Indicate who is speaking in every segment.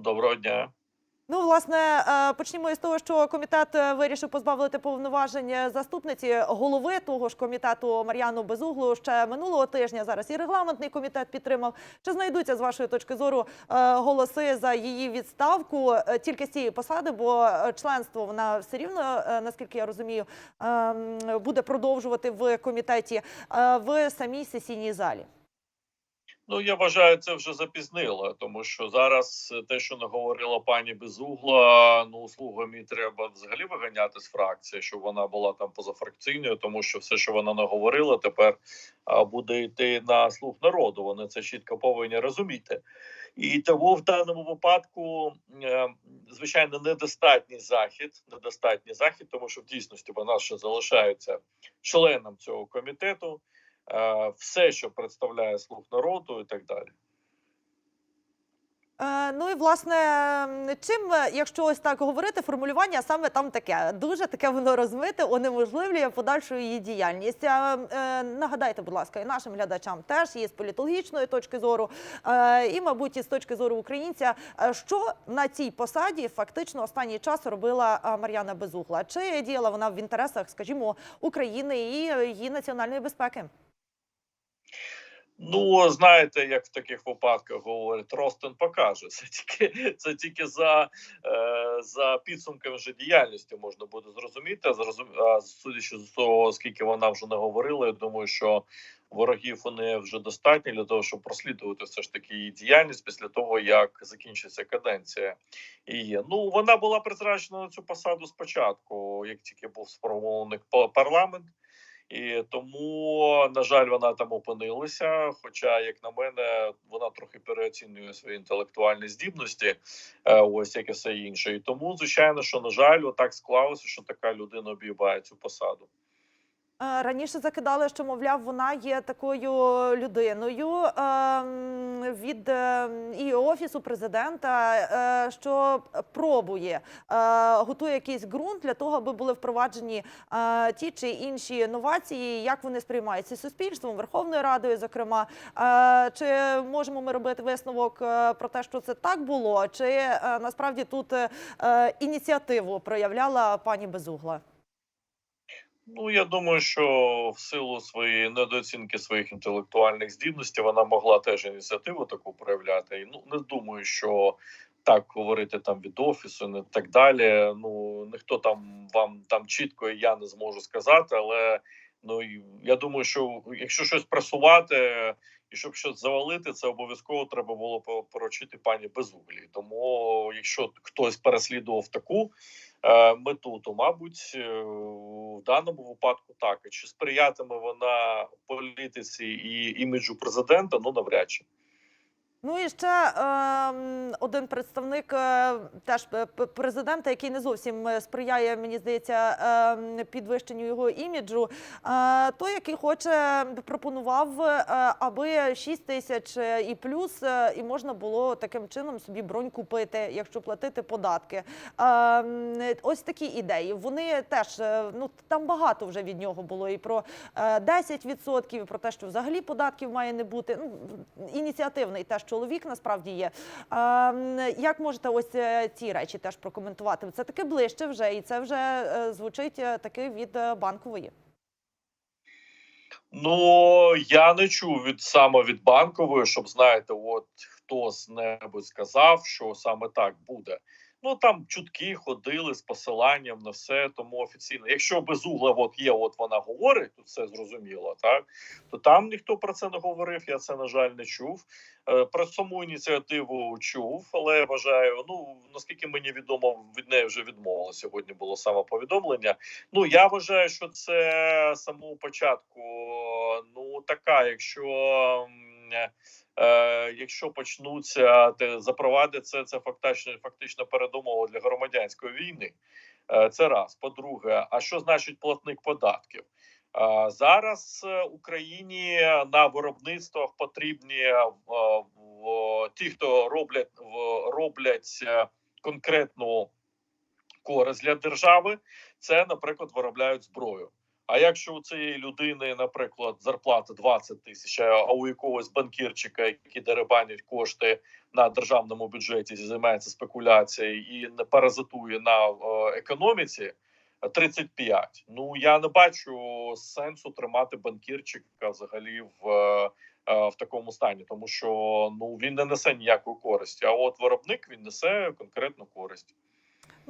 Speaker 1: Доброго дня.
Speaker 2: Ну, власне, е, почнімо із того, що комітет е, вирішив позбавити повноважень заступниці голови того ж комітету Мар'яну Безуглу ще минулого тижня. Зараз і регламентний комітет підтримав. Чи знайдуться з вашої точки зору е, голоси за її відставку тільки з цієї посади? Бо членство вона все рівно, наскільки я розумію, е, буде продовжувати в комітеті в самій сесійній залі.
Speaker 1: Ну я вважаю, це вже запізнило, тому що зараз е, те, що наговорила пані Безугла, ну слугами треба взагалі виганяти з фракції, щоб вона була там позафракційною, тому що все, що вона наговорила, тепер буде йти на слух народу. Вони це чітко повинні розуміти. І тому в даному випадку, е, звичайно, недостатній захід, недостатній захід, тому що в дійсності вона ще залишається членом цього комітету. Е, Все, що представляє слух народу, і так далі.
Speaker 2: Е, Ну і власне, чим, е, якщо ось так говорити, формулювання саме там таке дуже таке воно розмите, унеможливлює подальшу її діяльність. Нагадайте, будь ласка, і нашим глядачам теж і з політологічної точки зору, і, мабуть, і з точки зору українця, що на цій посаді фактично останній час робила Мар'яна Безугла? Чи діяла вона в інтересах, скажімо, України і її національної безпеки?
Speaker 1: Ну, знаєте, як в таких випадках говорять, Ростен покаже. Це тільки це тільки за, е, за підсумками вже діяльності можна буде зрозуміти. А зрозум... а судячи з того, скільки вона вже не говорила, я думаю, що ворогів неї вже достатньо для того, щоб прослідувати все ж таки її діяльність після того, як закінчиться каденція. її. ну вона була призначена на цю посаду спочатку, як тільки був сформований па- парламент. І тому, на жаль, вона там опинилася. Хоча, як на мене, вона трохи переоцінює свої інтелектуальні здібності, е, ось як і все інше. І тому, звичайно, що на жаль, отак склалося, що така людина обіймає цю посаду.
Speaker 2: Е, Раніше закидали, що мовляв, вона є такою людиною ем, від ем, і офісу президента, е, що пробує, е, готує якийсь ґрунт для того, аби були впроваджені е, ті чи інші новації, як вони сприймаються суспільством, Верховною Радою, зокрема. Е, Чи можемо ми робити висновок е, про те, що це так було, чи е, насправді тут е, е, ініціативу проявляла пані Безугла?
Speaker 1: Ну я думаю, що в силу своєї недооцінки своїх інтелектуальних здібностей вона могла теж ініціативу таку проявляти. І ну не думаю, що так говорити там від офісу, не так далі. Ну ніхто там вам там чітко і я не зможу сказати, але ну я думаю, що якщо щось просувати і щоб щось завалити, це обов'язково треба було поручити пані Безуглі. Тому, якщо хтось переслідував таку мету, то мабуть е, в даному випадку так. Чи сприятиме вона політиці і іміджу президента? Ну навряд чи.
Speaker 2: Ну і ще ем, один представник е, теж п- президента, який не зовсім е, сприяє, мені здається, ем, підвищенню його іміджу. Е, той, який хоче пропонував, е, аби 6 тисяч е, і плюс, е, і можна було таким чином собі бронь купити, якщо платити податки. Ем, ось такі ідеї. Вони теж е, ну там багато вже від нього було і про е, 10%, і про те, що взагалі податків має не бути. Ну, ініціативний теж чоловік насправді є. Ем, Як можете ось е, ці речі теж прокоментувати? Це таки ближче вже, і це вже е, звучить е, таки від банкової.
Speaker 1: Ну я не чув від саме від банкової, щоб знаєте, от хтось небудь сказав, що саме так буде. Ну там чутки ходили з посиланням на все, тому офіційно. Якщо безугла от є, от вона говорить, то все зрозуміло, так то там ніхто про це не говорив. Я це на жаль не чув. Е, Про саму ініціативу чув, але я вважаю, ну наскільки мені відомо, від неї вже відмовили. Сьогодні було саме повідомлення. Ну я вважаю, що це самого початку. Ну така, якщо. Е, якщо почнуться запровадиться це фактично фактично передумова для громадянської війни. Е, це раз. По-друге, а що значить платник податків? Е, зараз Україні на виробництвах потрібні ті, хто роблять роблять конкретну користь для держави. Це, наприклад, виробляють зброю. А якщо у цієї людини, наприклад, зарплата 20 тисяч, а у якогось банкірчика, який деребанять кошти на державному бюджеті, займається спекуляцією і не паразитує на е, економіці. 35. Ну я не бачу сенсу тримати банкірчика взагалі в, е, е, в такому стані, тому що ну він не несе ніякої користі. А от виробник він несе конкретну користь.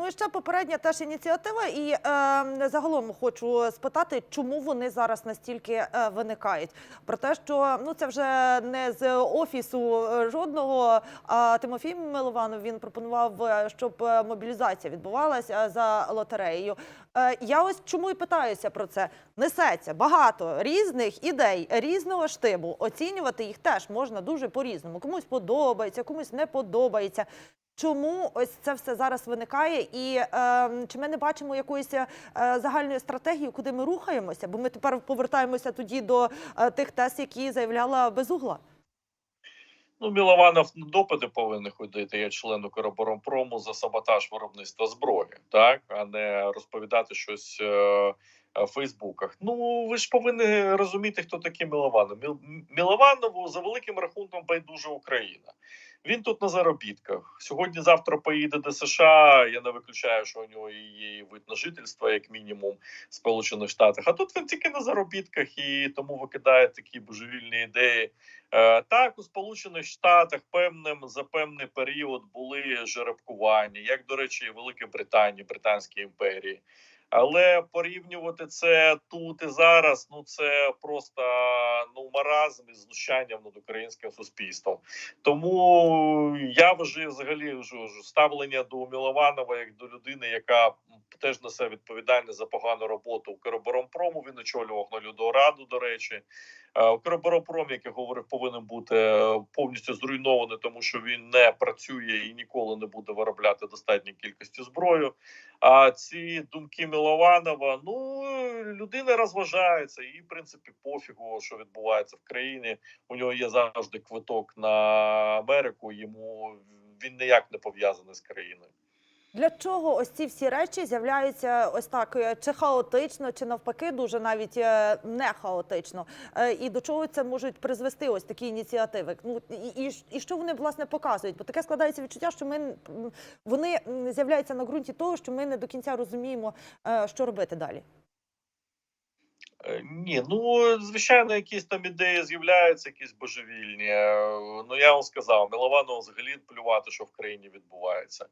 Speaker 2: Ну і ще попередня теж ініціатива, і е, загалом хочу спитати, чому вони зараз настільки е, виникають. Про те, що ну це вже не з офісу е, жодного. А Тимофій Милованов він пропонував, е, щоб е, мобілізація відбувалася за лотереєю. Е, я ось чому і питаюся про це. Несеться багато різних ідей, різного штибу. Оцінювати їх теж можна дуже по-різному. Комусь подобається, комусь не подобається. Чому ось це все зараз виникає, і е, чи ми не бачимо якоїсь е, загальної стратегії, куди ми рухаємося? Бо ми тепер повертаємося тоді до е, тих тез, які заявляла безугла.
Speaker 1: Ну, Мілованов на допити повинен ходити. Я член Укроборонпрому за саботаж виробництва зброї, так а не розповідати щось. Е- Фейсбуках. Ну ви ж повинні розуміти, хто такий Мілованов. Мілованову за великим рахунком байдуже Україна. Він тут на заробітках. Сьогодні, завтра поїде до США. Я не виключаю, що у нього є вид на жительство, як мінімум, в Сполучених Штатах. А тут він тільки на заробітках і тому викидає такі божевільні ідеї. Е, так, у Сполучених Штатах певним за певний період були жеребкування, як до речі, і Великій Британії, Британській імперії. Але порівнювати це тут і зараз, ну це просто ну маразм і знущанням над українським суспільством. Тому я вважаю взагалі ставлення до Мілованова як до людини, яка теж несе відповідальність за погану роботу Укроборонпрому. Він очолював наглядову раду. До речі, Укроборонпром, як я говорив, повинен бути повністю зруйнований, тому що він не працює і ніколи не буде виробляти достатньої кількості зброю. А ці думки Мілованова, ну людина розважається, і в принципі пофігу, що відбувається в країні. У нього є завжди квиток на Америку. Йому він ніяк не пов'язаний з країною.
Speaker 2: Для чого ось ці всі речі з'являються ось так е, чи хаотично, чи навпаки, дуже навіть е, не хаотично. Е, І до чого це можуть призвести ось такі ініціативи? Ну і, і, що вони власне показують? Бо таке складається відчуття, що ми вони з'являються на ґрунті того, що ми не до кінця розуміємо, що робити далі.
Speaker 1: Ні, ну звичайно, якісь там ідеї з'являються, якісь божевільні. Ну я вам сказав, Милованов взагалі плювати, що в країні відбувається.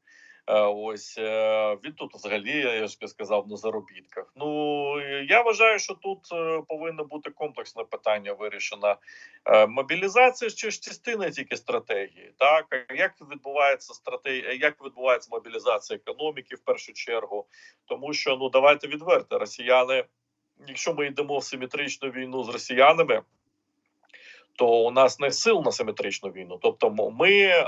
Speaker 1: Е, Ось е, він тут взагалі, я ж сказав, на заробітках. Ну я вважаю, що тут е, повинно бути комплексне питання вирішено. Мобілізація ж ж частина тільки стратегії. Так як відбувається стратегія, як відбувається мобілізація економіки в першу чергу, тому що ну давайте відверто, росіяни якщо ми йдемо в симетричну війну з росіянами, то у нас не сил на симетричну війну. Тобто, ми е,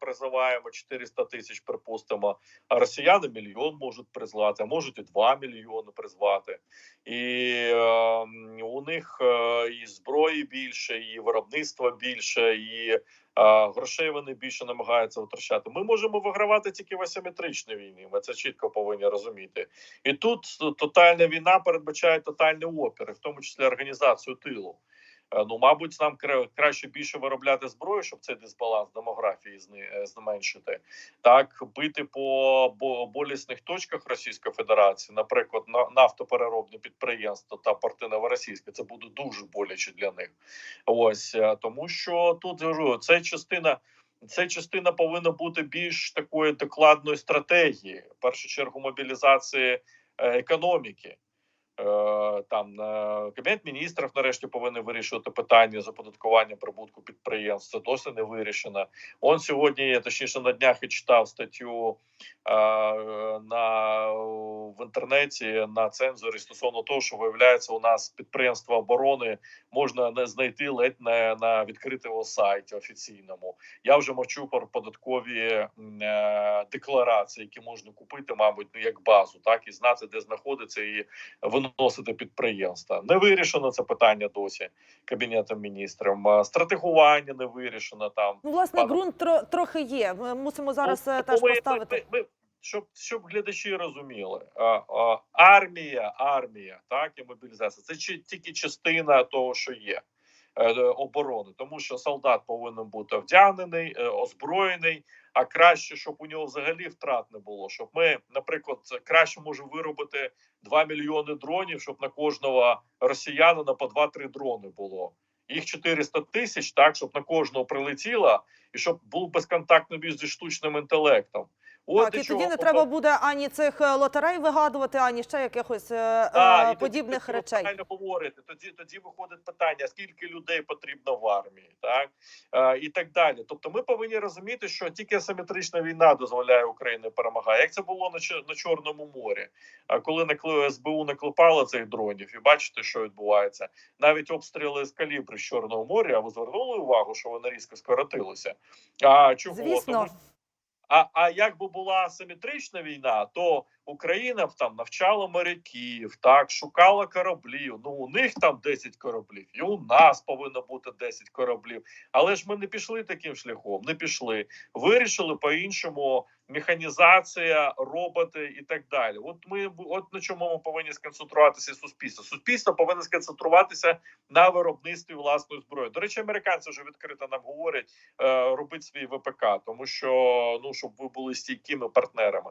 Speaker 1: призиваємо 400 тисяч, припустимо, а росіяни мільйон можуть призвати, а можуть і 2 мільйони призвати. І е, у них е, і зброї більше, і виробництва більше, і грошей вони більше намагаються витрачати. Ми можемо вигравати тільки в асиметричній війні. Ми це чітко повинні розуміти. І тут тотальна війна передбачає тотальний опір, в тому числі організацію тилу. Ну, мабуть, нам краще більше виробляти зброю, щоб цей дисбаланс демографії зменшити. Так бити по болісних точках Російської Федерації, наприклад, нафтопереробне підприємство та порти Новоросійське, це буде дуже боляче для них. Ось тому, що тут це частина. Це частина повинна бути більш такої докладної стратегії, в першу чергу мобілізації економіки. Там кабінет міністрів нарешті повинен вирішувати питання з оподаткування прибутку підприємств. Це досі не вирішено. Он сьогодні, точніше, на днях і читав статтю е, на в інтернеті на цензорі стосовно того, що виявляється, у нас підприємства оборони можна не знайти ледь не на відкритому сайті офіційному. Я вже мовчу про податкові е, декларації, які можна купити, мабуть, ну як базу, так і знати, де знаходиться і виносити підприємства. Не вирішено це питання досі кабінетом міністрів. Стратегування не вирішено там.
Speaker 2: Ну, власне, пан... ґрунт тро трохи є. Ми мусимо зараз
Speaker 1: ну,
Speaker 2: теж
Speaker 1: ми,
Speaker 2: поставити.
Speaker 1: Ми, ми, щоб щоб глядачі розуміли, а, а, армія, армія, так і мобілізація це чи, тільки частина того, що є е, оборони, тому що солдат повинен бути вдягнений, е, озброєний. А краще, щоб у нього взагалі втрат не було. Щоб ми, наприклад, краще може виробити 2 мільйони дронів, щоб на кожного росіянина по 2-3 дрони було. Їх 400 тисяч, так щоб на кожного прилетіло, і щоб був безконтактний бій зі штучним інтелектом. От
Speaker 2: Так, і
Speaker 1: чого
Speaker 2: тоді не треба буде ані цих е, лотерей вигадувати, ані ще якихось е,
Speaker 1: Да,
Speaker 2: е,
Speaker 1: тоді
Speaker 2: подібних речей.
Speaker 1: правильно говорите. Тоді тоді виходить питання: скільки людей потрібно в армії, так е, і так далі. Тобто, ми повинні розуміти, що тільки асиметрична війна дозволяє Україні перемагає. Як це було на на Чорному морі? А коли накли СБУ наклепало цих дронів, і бачите, що відбувається, навіть обстріли з калібри з Чорного моря. А ви звернули увагу, що вони різко скоротилися? А чого
Speaker 2: Звісно,
Speaker 1: Тому а, а якби була асиметрична війна, то Україна б там навчала моряків, так шукала кораблів. Ну у них там 10 кораблів, і у нас повинно бути 10 кораблів. Але ж ми не пішли таким шляхом, не пішли. Вирішили по-іншому механізація, роботи і так далі. От ми от на чому ми повинні сконцентруватися суспільство. Суспільство повинно сконцентруватися на виробництві власної зброї. До речі, американці вже відкрито нам говорять, е, робить свій ВПК, тому що ну щоб ви були стійкими партнерами.